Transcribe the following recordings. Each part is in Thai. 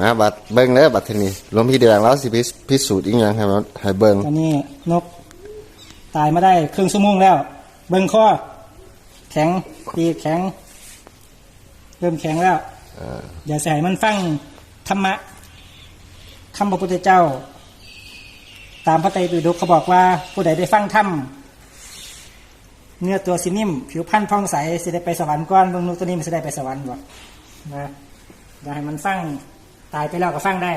นะบัดเบิ่งเด้อบัดทีนี้หลวงพี่เดืองแล้วสิพิสพิสูจน์อีกอย่างให้มันให้เบิ่งตอนนี้นก ตายมาได้ครึ่งชั่วโมงแล้ว เบิ้งข้อ แข็งปีกแข็ง เริ่มแข็งแล้วอย่าใส่มันฟังธรรมะคำพระพุทธเจ้า ตามพระไตรปิฎกเขาบอกว่า ผู้ใดได้ฟังธรรมเนื้อตัวสินิ่ม ผิวพรรณผ่องใสสิได้ไปสวรรค์ก้อนเบิ่งนกตัวนี้มันสิได้ไปสวรรค์บ่นะอย่าให้มันฟัง ตายไปแล้วก็ฟังได้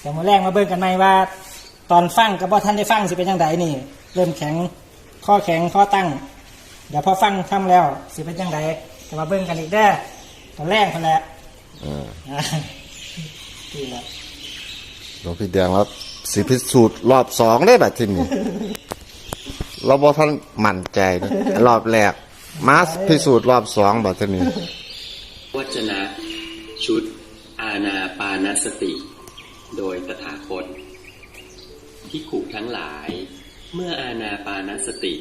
แต่มื่อแรกมาเบิ่งกันไหมว่า ตอนฟังกับว่าท่านได้ฟังสิเป็นยังไงนี่ เริ่มแข็งข้อแข็งข้อตั้ง เดี๋ยวพอฟังทำแล้ว สิเป็นยังไงจะมาเบิ่งกันอีกได้ตอนแรกคนแหละดีแหละหลวงพี่เดืองแล้วสิพิสูจน์รอบสองได้อบัดทีนี้เราบ่ทันมั่นใจนะรอบแรกมาพิสูจน์รอบสองแบัดทีนี้วจนะชุด อาณาปานสติ โดยตถาคตที่ขู่ทั้งหลาย เมื่ออาณาปานสติ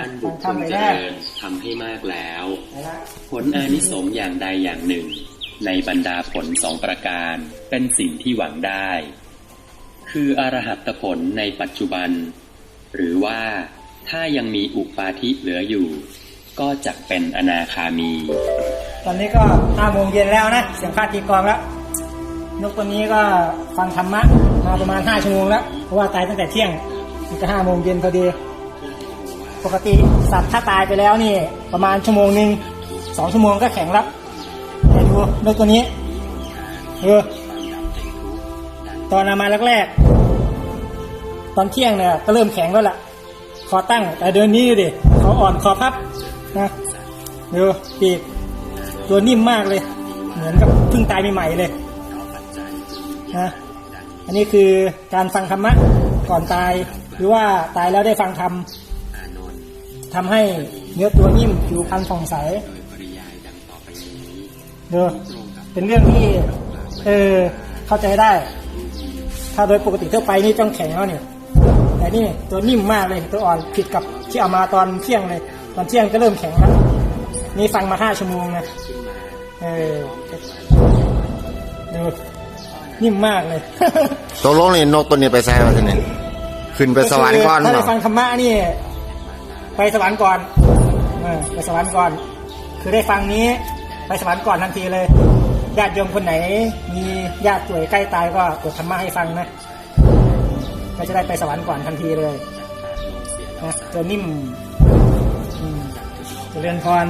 อันบุคคลเจริญทำให้มากแล้วเอาละผลอานิสงส์อย่างใดอย่างหนึ่ง ในบรรดาผลสองประการเป็นสิ่งที่หวังได้ คืออรหัตผลในปัจจุบัน หรือว่าถ้ายังมีอุปาทิเหลืออยู่ ก็จะเป็นอนาคามี ตอนนี้ก็ห้าโมงเย็นแล้วนะ เสียงพาตีกลองแล้ว นกตัวนี้ก็ฟังธรรมะมาประมาณห้าชั่วโมงแล้ว เพราะว่าตายตั้งแต่เที่ยงก็ห้าโมงเย็นพอดี ปกติสัตว์ถ้าตายไปแล้วนี่ ประมาณชั่วโมงหนึ่งสองชั่วโมงก็แข็งแล้วแต่ดูนกตัวนี้เออตอนเอามาแรกๆ ตอนเที่ยงเนี่ยก็เริ่มแข็งแล้วล่ะ คอตั้ง แต่เดินนี้ดิเขาอ่อนคอพับนะดูปีกตัวนิ่มมากเลย เหมือนกับเพิ่งตายใหม่ๆเลย นะอันนี้คือการฟังธรรมะก่อนตาย หรือว่าตายแล้วได้ฟังธรรมทำให้เนื้อตัวนิ่มผิวพรรณผ่องใสเด้อเป็นเรื่องที่เออเข้าใจได้ ถ้าโดยปกติทั่วไปนี่ต้องแข็งแล้วเนี่ย แต่นี่ตัวนิ่มมากเลยตัวอ่อนผิดกับที่เอามาตอนเที่ยงเลย ตอนเที่ยงก็เริ่มแข็งแล้วนี่ฟังมาห้าชั่วโมงนะเออดู นิ่มมากเลยตกลงนี่นกตัวนี้ไปใส่บัดทีนี้ขึ้นไปสวรรค์ก่อนถ้าบ่ได้ฟังธรรมะนี่ ไปสวรรค์ก่อนเออไปสวรรค์ก่อน คือได้ฟังนี้ ไปสวรรค์ก่อนทันทีเลยญาติโยมคนไหน มีญาติป่วยใกล้ตายก็เปิดธรรมะให้ฟังนะก็จะได้ไปสวรรค์ก่อนทันทีเลยนะตัวนิ่มอืมเจริญพร